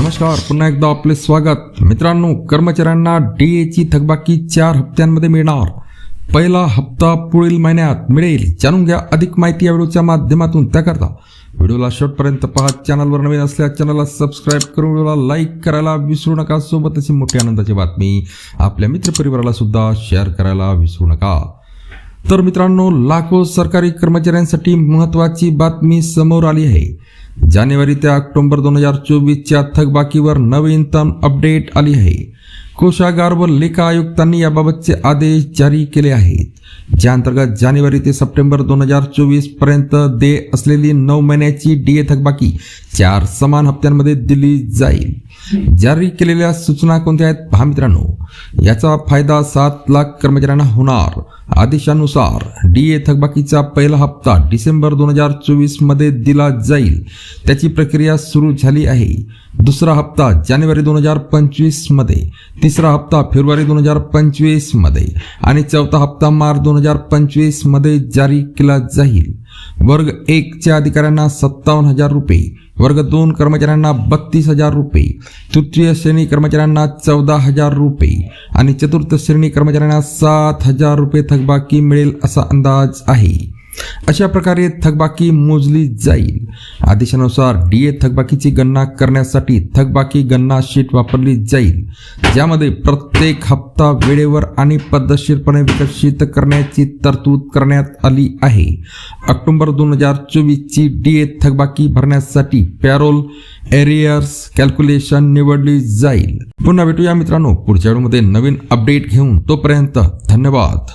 नमस्कार पुन्हा एकदा आपले स्वागत. मित्रांनो कर्मचाऱ्यांना डी एची थकबाकी चार हप्त्यांमध्ये मिळणार. पहिला हप्ता पुढील महिन्यात मिळेल. जाणून घ्या अधिक माहिती या व्हिडिओच्या माध्यमातून. त्याकरता व्हिडिओला शेवटपर्यंत पहा चॅनलवर नवीन असल्यास चॅनलला सबस्क्राईब करून व्हिडिओला लाईक करायला विसरू नका. सोबत अशी मोठी आनंदाची बातमी आपल्या मित्रपरिवाराला सुद्धा शेअर करायला विसरू नका. तर मित्रांनो लाखो सरकारी कर्मचाऱ्यांसाठी महत्त्वाची बातमी समोर आली आहे. जानेवारी ते ऑक्टोबर दोन हजार चोवीसच्या थकबाकीवर नवीनतम अपडेट आली आहे. कोषागार व लेखा आयुक्तांनी याबाबतचे आदेश जारी केले आहेत. ज्या अंतर्गत जानेवारी ते सप्टेंबर दोन हजार चोवीसपर्यंत दे असलेली नऊ महिन्याची डीए थकबाकी चार समान हप्त्यांमध्ये दिली जाईल. जारी केलेल्या सूचना कोणत्या आहेत? पहा मित्रांनो याचा फायदा सात लाख कर्मचाऱ्यांना होणार. आदेशानुसार डीए थकबाकीचा पहिला हप्ता डिसेंबर दोन हजार चोवीसमध्ये दिला जाईल. त्याची प्रक्रिया सुरू झाली आहे. दुसरा हप्ता जानेवारी दोन हजार पंचवीसमध्ये तिसरा हप्ता फेब्रुवारी दोन हजार पंचवीसमध्ये आणि चौथा हप्ता मार्च दोन हजार पंचवीसमध्ये जारी केला जाईल. वर्ग एकच्या अधिकाऱ्यांना सत्तावन्न हजार रुपये. वर्ग दोन कर्मचाऱ्यांना बत्तीस हजार रुपये. तृतीय श्रेणी कर्मचाऱ्यांना चौदा हजार रुपये. आणि चतुर्थ श्रेणी कर्मचाऱ्यांना सात हजार रुपये थकबाकी मिळेल असा अंदाज आहे. अशा प्रकारे थकबाकी मोजली जाईल. आदेशानुसार डीए थकबाकीची गणना करण्यासाठी थकबाकी गणना शीट वापरली जाईल. ज्यामध्ये प्रत्येक हप्ता वेळेवर आणि पद्धतशीरपणे विकसित करण्याची तरतूद करण्यात आली आहे. ऑक्टोबर दोन हजार चोवीसची डी ए थकबाकी भरण्यासाठी पॅरोल एरियर्स कॅल्क्युलेशन निवडली जाईल. पुन्हा भेटूया मित्रांनो पुढच्या व्हिडिओमध्ये नवीन अपडेट घेऊन तोपर्यंत धन्यवाद.